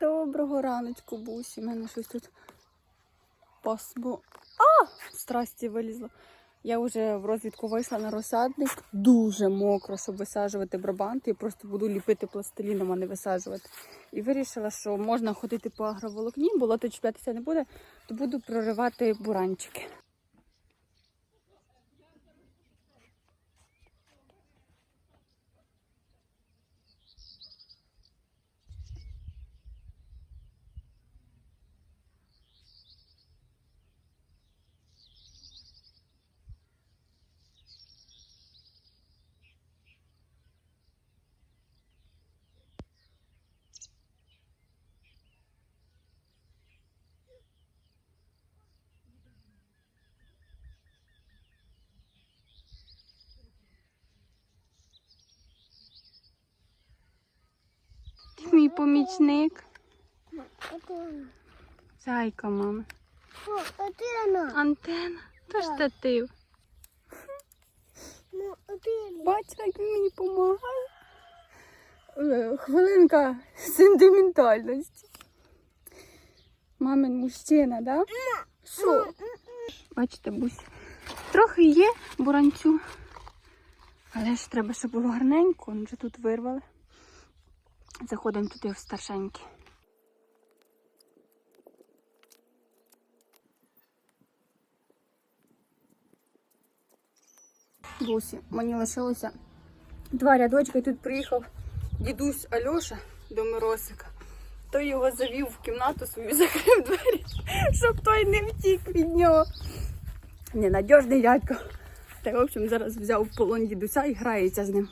Доброго раночку, бусі. У мене щось тут пасмо. А! Страсті вилізло. Я вже в розвідку вийшла на розсадник. Дуже мокро, щоб висаджувати брабанти. Я просто буду ліпити пластиліном, а не висаджувати. І вирішила, що можна ходити по агроволокні, болото чіплятися не буде, то буду проривати буранчики. Ти мій помічник. Зайка, мама. О, Отина. Антена. То штатив. Ну. Бачила, як він мені допомагає. Е, Хвилинка сентиментальності. Мамин мужчина, да? Що? Бачите, бусь. Трохи є буранцю. Але ж треба, щоб було гарненько. Вже тут вирвали. Заходимо туди в старшенькі. Бусі, мені лишилося два рядочки. І тут приїхав дідусь Альоша до Миросика. Той його завів в кімнату свою, закрив двері, щоб той не втік від нього. Ненадіжний дядько. Та, в общем, зараз взяв в полон дідуся і грається з ним.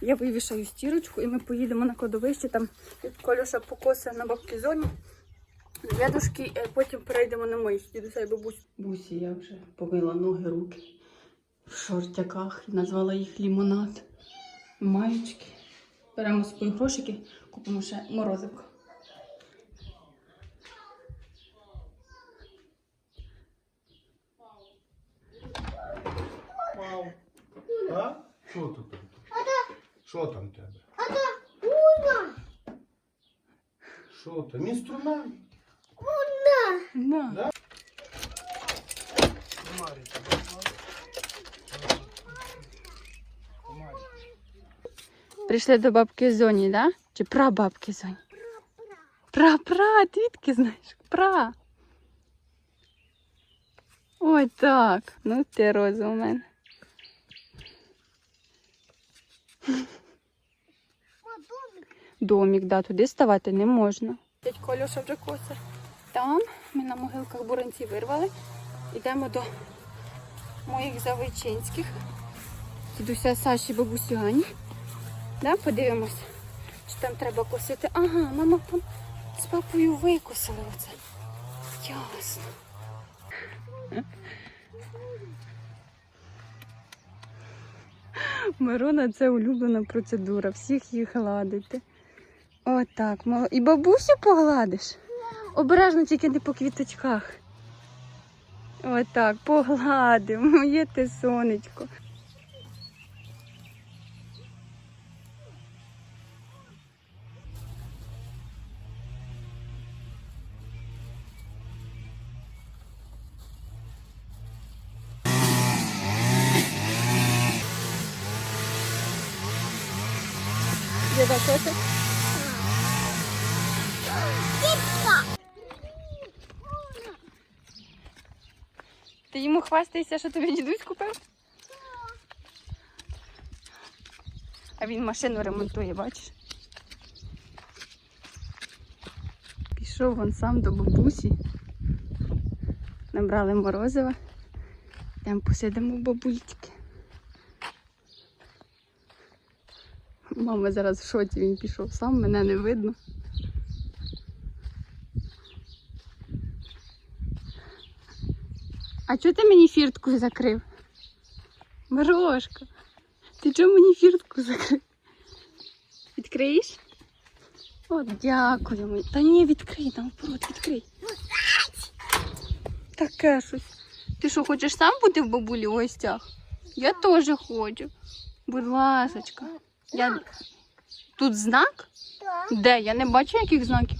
Я вивішаю стірочку і ми поїдемо на кладовище, там Колюша покосе на бабки зоні. Дедушки, е, потім перейдемо на мої дідуся і бабусь. Бусі, я вже помила ноги, руки в шортяках і назвала їх лімонад. Маєчки. Беремо свої грошики, купимо ще морозивко. Вау. А? Що тут? там? Що там в тебе? Уна. Що там? Інструмент? На. Да? Прийшли до бабки Зоні, да? Чи прабабки Зоні? Пра-пра, ти відки знаєш? Пра. Ой, так. Ну ти розум у мене. Домік, да, туди ставати не можна. Дядь Колюша вже коцер. Там ми на могилках буранці вирвали. Йдемо до моїх завойчинських. Дідуся Саші бабусю Ані. Да, подивимось, що там треба косити. Ага, мама там з папою викосили оце. Ясно. Мирона це улюблена процедура. Всіх їх гладити. Отак. І бабусю погладиш. Обережно тільки не по квіточках. Отак, погладив, моє ти сонечко. Ти йому хвастаєшся, що тобі дідусь купив? А він машину ремонтує, бачиш? Пішов він сам до бабусі. Набрали морозива. Йдемо посидимо в бабульки. Мама зараз в шоці, він пішов сам, мене не видно. А чого ти мені фіртку закрив? Мирошка, ти чого мені фіртку закрив? Відкриєш? О, дякую. мені. Та ні, відкрий, наоборот, відкрий. Таке щось. Ти що, хочеш сам бути в бабулі в гостях? Я теж хочу. Будь ласочка. Я... Тут знак? Де? Я не бачу яких знаків.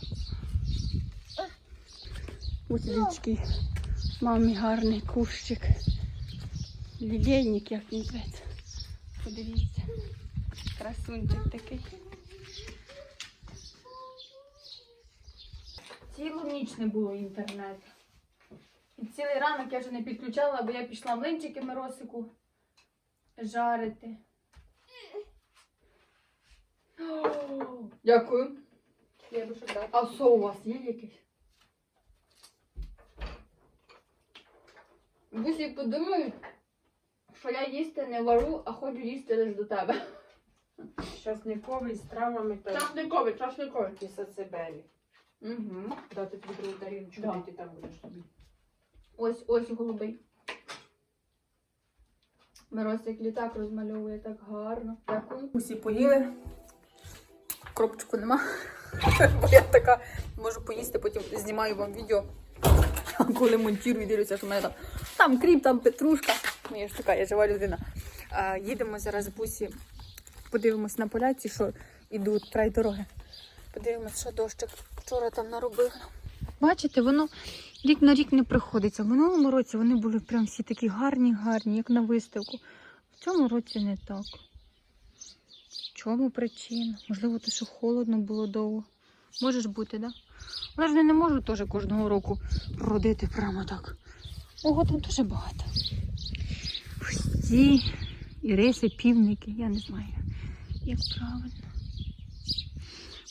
Ось такий мамі гарний кущик. Лілейник, як він зветься. Подивіться. Красунчик такий. Цілу ніч не було інтернету. І цілий ранок я вже не підключала, бо я пішла млинчики Миросику жарити. О, Дякую. А що у вас є якийсь? Бусі подумають, що я їсти не вару, а ходжу їсти лише до тебе. Часниковий з травами та Часниковий, часниковий. і сацебелі. Угу. Дати тобі другу тарілочку, Да. де ти там будеш тобі. Ось, ось голубий. Миросик літак розмальовує так гарно. Дякую. Усі поїли. Кропочку нема. Бо я така можу поїсти, потім знімаю вам відео. А коли монтую, дивлюся, що в мене там, там кріп, там петрушка. Ну, я ж така, я жива людина. А, їдемо зараз в бусі, подивимось на поляці, що йдуть край дороги. Подивимось, що дощик вчора там наробив. Бачите, воно рік на рік не приходиться. В минулому році вони були прям всі такі гарні, гарні, як на виставку. В цьому році не так. В чому причина? Можливо, те, що холодно було довго. Може ж бути, так? Да? Але ж не можуть теж кожного року родити прямо так. Ого, там дуже багато. Ці іриси, півники, я не знаю, як правильно.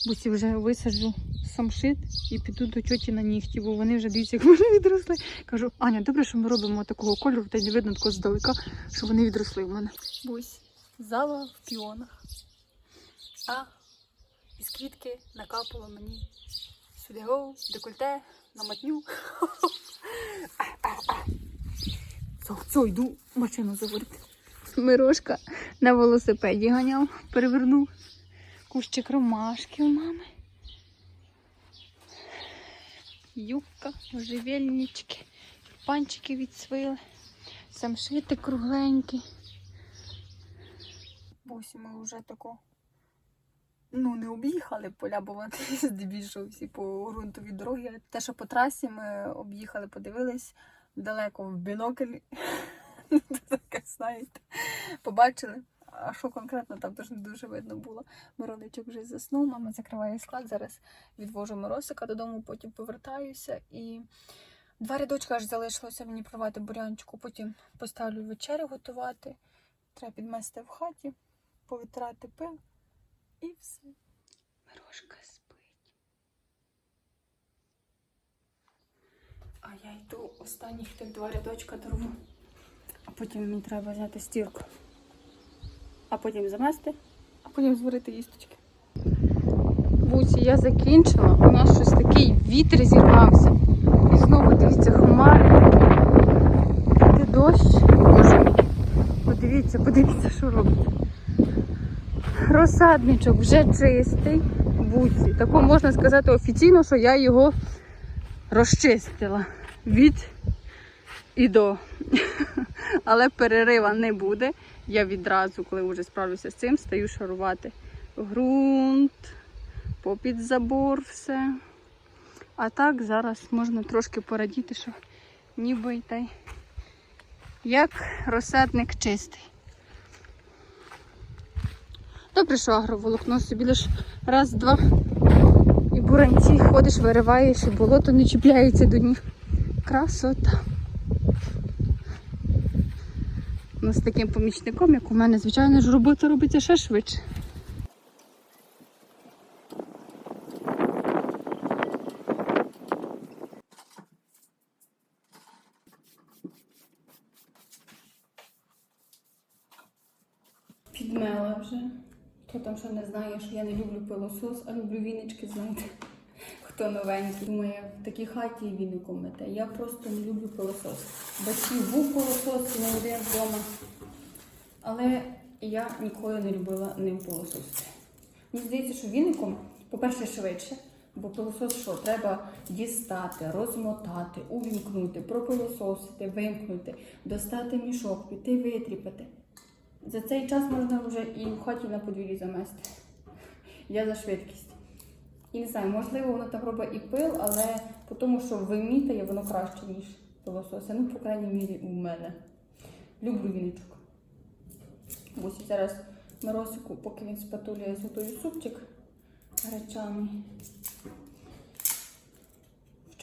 Бусі вже висаджу самшит і піду до тьоті на нігті, бо вони вже дивіться, як вони відросли. Кажу, Аня, добре, що ми робимо такого кольору, та не видно такого здалека, що вони відросли в мене. Бусь, зала в піонах. А із квітки накапало мені сюди декольте, на матню. Все, все, йду машину заводити. Мирошка на велосипеді ганяв, перевернув кущик ромашки у мами. Юбка, можжевельнички, панчики відсвили, самшити кругленькі. Ось ми вже тако. Ну, не об'їхали поля, бо вони здебільшого всі по ґрунтовій дорогі. Те, що по трасі ми об'їхали, подивились далеко в бінокль. Таке, знаєте, побачили. А що конкретно там теж не дуже видно було. Мироничок вже заснув, мама закриває склад. Зараз відвожу Миросика додому, потім повертаюся. І два рядочка аж залишилося мені провати бурянчику, потім поставлю вечерю готувати. Треба підмести в хаті, повітрати пил і все. Мирошка спить. А я йду останніх тих два рядочка дорву. А потім мені треба взяти стірку а потім замести, а потім зварити їсточки. Буці, я закінчила. У нас щось такий вітер зірвався. І знову дивіться, хмари. Іде дощ. Подивіться, подивіться, що робить. Розсадничок вже чистий. Буці. Тако можна сказати офіційно, що я його розчистила від і до. Але перерива не буде. Я відразу, коли вже справлюся з цим, стаю шарувати ґрунт, попід забор все. А так зараз можна трошки порадіти, що ніби й та як розсадник чистий. Добре, що агроволокно собі лише раз-два і буранці ходиш, вириваєш, і болото не чіпляється до них. Красота. Ну, з таким помічником, як у мене, звичайно ж, робота робиться ще швидше. Підмела вже. Там ще не знає, що я не люблю пилосос, а люблю вінички, знаєте. Хто новенький. Думає, в такій хаті віником мете. Я просто не люблю пилосос. Батьків був пилосос не один вдома. Але я ніколи не любила ним пилососити. Мені здається, що віником, по-перше, швидше, бо пилосос що? Треба дістати, розмотати, увімкнути, пропилососити, вимкнути, достати мішок, піти витріпати. За цей час можна вже і в хаті на подвір'ї замести. Я за швидкість. І не знаю, можливо, воно там робить і пил, але по тому, що вимітає, воно краще, ніж пилососи. Ну, по крайній мірі, у мене. Люблю віничок. Ось зараз Миросику, поки він спатулює, зготую супчик гречаний.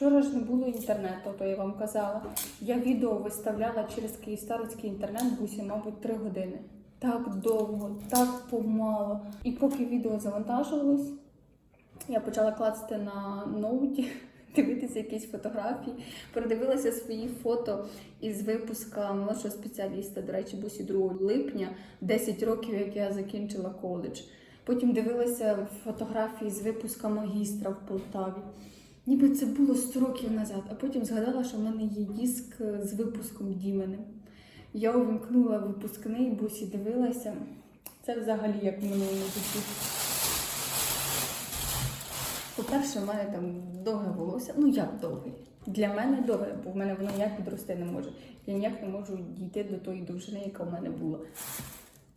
Вчора ж не було інтернету, то я вам казала. Я відео виставляла через Київстарський інтернет бусі, мабуть, три години. Так довго, так помало. І поки відео завантажувалось, я почала класти на ноуті, дивитися якісь фотографії, передивилася свої фото із випуска молодшого спеціаліста, до речі, бусі 2 липня, 10 років, як я закінчила коледж. Потім дивилася фотографії з випуска магістра в Полтаві. Ніби це було 100 років назад, а потім згадала, що в мене є диск з випуском Діменем. Я увімкнула випускний бусі, дивилася. Це взагалі як в минулому житті. По-перше, в мене там довге волосся. Ну як довге? Для мене довге, бо в мене воно ніяк підрости не може. Я ніяк не можу дійти до тої довжини, яка в мене була.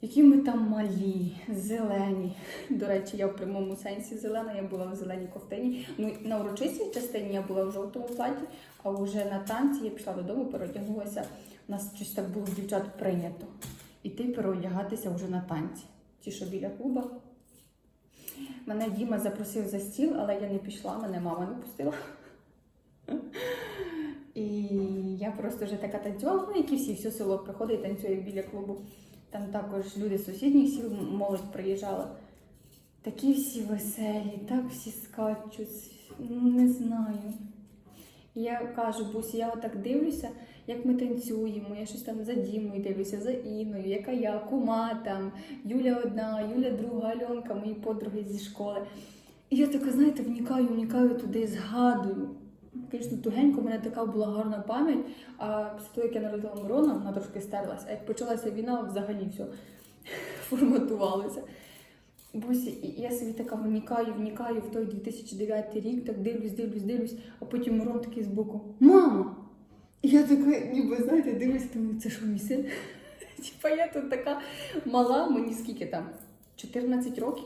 Які ми там малі, зелені. До речі, я в прямому сенсі зелена, я була в зеленій ковтині. Ну, на урочистій частині я була в жовтому платі, а вже на танці я пішла додому, переодягнулася. У нас щось так було дівчат прийнято. Іти переодягатися вже на танці. Ті, що біля клуба. Мене Діма запросив за стіл, але я не пішла, мене мама не пустила. І я просто вже така танцювала, ну, як і всі, все село приходить, і танцює біля клубу. Там також люди з сусідніх сіл, молодь приїжджала. Такі всі веселі, так всі скачуть, ну не знаю. Я кажу, бусі, я отак дивлюся, як ми танцюємо, я щось там за Дімою дивлюся, за Іною, яка я, кума там, Юля одна, Юля друга, Альонка, мої подруги зі школи. І я така, знаєте, вникаю, вникаю туди, згадую. Звісно, тугенько, в мене така була гарна пам'ять, а після того, як я народила Мирона, вона трошки стерлася. А як почалася війна, взагалі все форматувалося. І я собі така вникаю, вникаю в той 2009 рік, так дивлюсь, дивлюсь, дивлюсь, а потім Мирон такий збоку: Мама! І я така, ніби, знаєте, дивлюсь, думаю, це що мій син? Типа я тут така мала, мені скільки там? 14 років?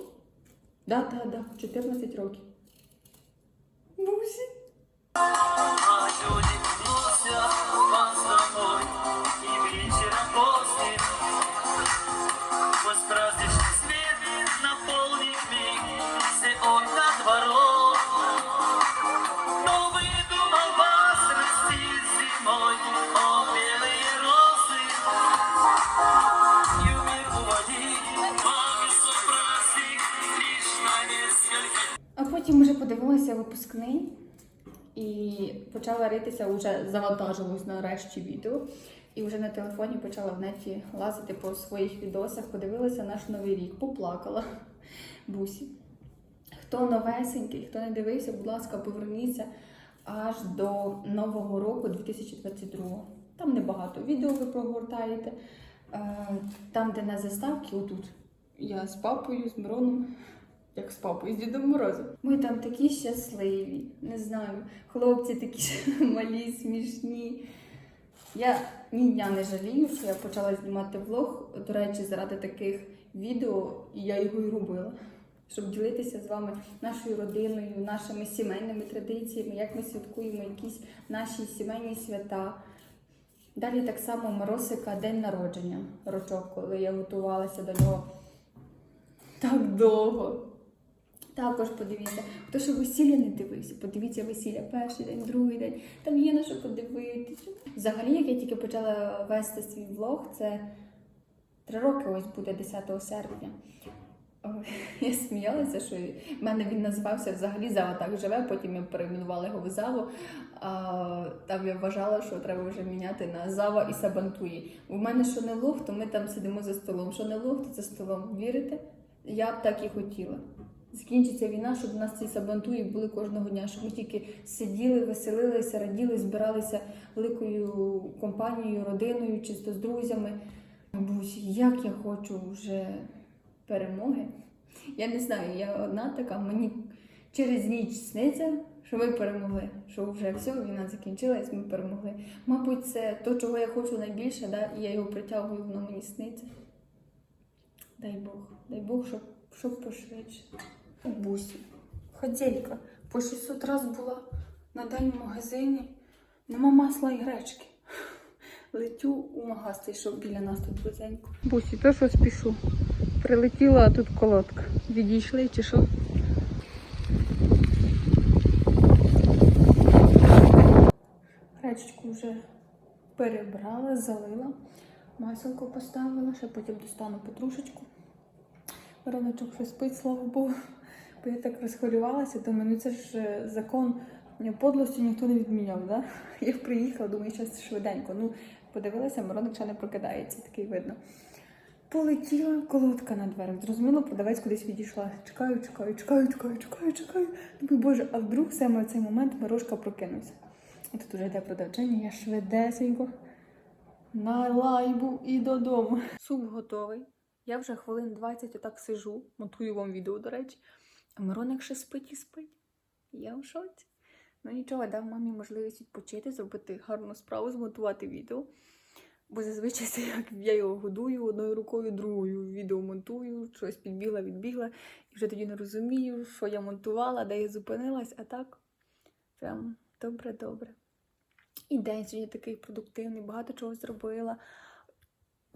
Да, да, да, 14 років. Бусі. Люди і почала ритися, вже завантажилось нарешті відео. І вже на телефоні почала в неті лазити по своїх відосах, подивилася наш новий рік, поплакала бусі. Хто новесенький, хто не дивився, будь ласка, поверніться аж до Нового року 2022. Там небагато відео ви прогортаєте. Е, Там, де на заставці, отут. Я з папою, з Мироном як з папою, з Дідом Морозом. Ми там такі щасливі, не знаю. Хлопці такі малі, смішні. Я ні дня не жалію, що я почала знімати влог. До речі, заради таких відео, і я його і робила. Щоб ділитися з вами нашою родиною, нашими сімейними традиціями, як ми святкуємо якісь наші сімейні свята. Далі так само Моросика день народження, рочок, коли я готувалася до нього так довго. Також подивіться, хто ще весілля не дивився, подивіться весілля перший день, другий день. Там є на що подивитися. Взагалі, як я тільки почала вести свій влог, це три роки ось буде 10 серпня. Ой, Я сміялася, що в мене він називався взагалі Зава так живе, потім я перейменувала його в Заву. А, там я вважала, що треба вже міняти на Зава і Сабантуї. У мене що не лох, то ми там сидимо за столом. Що не лох, то за столом. Вірите? Я б так і хотіла. Закінчиться війна, щоб у нас ці сабантуї були кожного дня, щоб ми тільки сиділи, веселилися, раділи, збиралися великою компанією, родиною, чисто з друзями. Бусі, як я хочу вже перемоги. Я не знаю, я одна така, мені через ніч сниться, що ми перемогли, що вже все, війна закінчилась, ми перемогли. Мабуть, це то, чого я хочу найбільше, да? і я його притягую, воно мені сниться. Дай Бог, дай Бог, щоб, щоб пошвидше. Бусі. Ходелька. По 600 раз була на день в магазині. Нема масла і гречки. Летю у магаз, цей, що біля нас тут близенько. Бусі, то що спішу. Прилетіла, а тут колодка. Відійшли чи що? Гречечку вже перебрала, залила, маселку поставила, ще потім достану петрушечку. Роночок вже спить, слава Богу. Бо я так розхвилювалася, думаю, ну це ж е, закон е, подлості ніхто не відміняв, да? Я приїхала, думаю, зараз швиденько. Ну, подивилася, Миронок ще не прокидається, такий видно. Полетіла колодка на дверях. Зрозуміло, продавець кудись відійшла. Чекаю, чекаю, чекаю, чекаю, чекаю, чекаю. Думаю, боже, а вдруг саме в цей момент Мирошка прокинувся. І тут уже йде продавчиня, я швидесенько на лайбу і додому. Суп готовий. Я вже хвилин 20 отак сижу, монтую вам відео, до речі. А Мироник ще спить і спить. Я в шоці. Ну нічого, дав мамі можливість відпочити, зробити гарну справу, змонтувати відео. Бо зазвичай це як я його годую одною рукою, другою відео монтую, щось підбігла, відбігла, і вже тоді не розумію, що я монтувала, де я зупинилась, а так прям добре-добре. І день сьогодні такий продуктивний, багато чого зробила.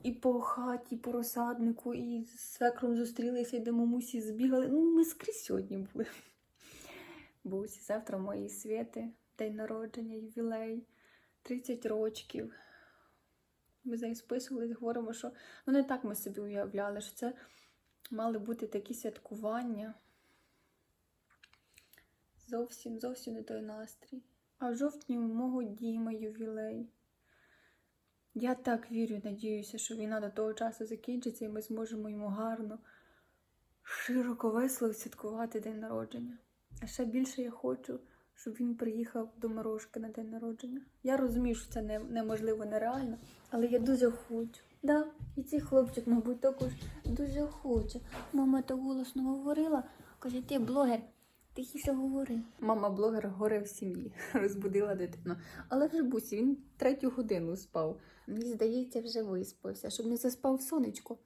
І по хаті, і по розсаднику, і з свекром зустрілися, і до мамусі збігали. Ну, ми скрізь сьогодні були. Бусі, завтра мої світи, день народження, ювілей, 30 рочків. Ми з нею списувались, говоримо, що ну не так ми собі уявляли, що це мали бути такі святкування. Зовсім, зовсім не той настрій. А в жовтні у мого Діма ювілей. Я так вірю, надіюся, що війна до того часу закінчиться і ми зможемо йому гарно, широко, весело святкувати день народження. А ще більше я хочу, щоб він приїхав до Мирошки на день народження. Я розумію, що це не, неможливо, нереально, але я дуже хочу. Да, і цей хлопчик, мабуть, також дуже хоче. Мама так голосно говорила, каже, ти блогер, тихіше говори. Мама блогер горе в сім'ї, розбудила дитину. Але вже бусі, він третю годину спав. Мені здається, вже виспався, щоб не заспав сонечко.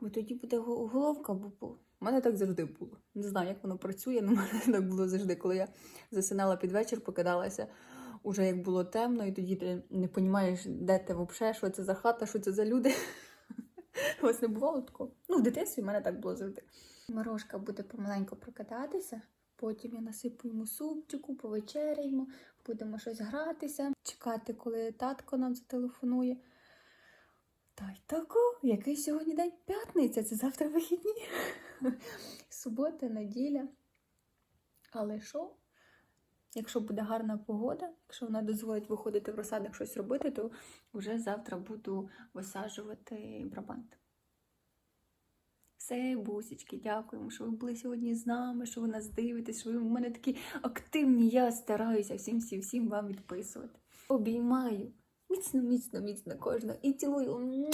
Бо тоді буде головка, бо у мене так завжди було. Не знаю, як воно працює, але в мене так було завжди, коли я засинала під вечір, покидалася. Уже як було темно, і тоді ти не розумієш, де ти взагалі, що це за хата, що це за люди. У вас не бувало такого? Ну, в дитинстві в мене так було завжди. Мирошка буде помаленьку прокидатися, потім я насиплю йому супчику, повечеряємо, будемо щось гратися, чекати, коли татко нам зателефонує. Та й тако, який сьогодні день? П'ятниця, це завтра вихідні. Субота, неділя. Але що? Якщо буде гарна погода, якщо вона дозволить виходити в розсадник щось робити, то вже завтра буду висаджувати брабант. Все, бусічки, дякуємо, що ви були сьогодні з нами, що ви нас дивитесь, що ви в мене такі активні. Я стараюся всім всім всім вам відписувати. Обіймаю. Міцно, міцно, міцно кожного і цілую.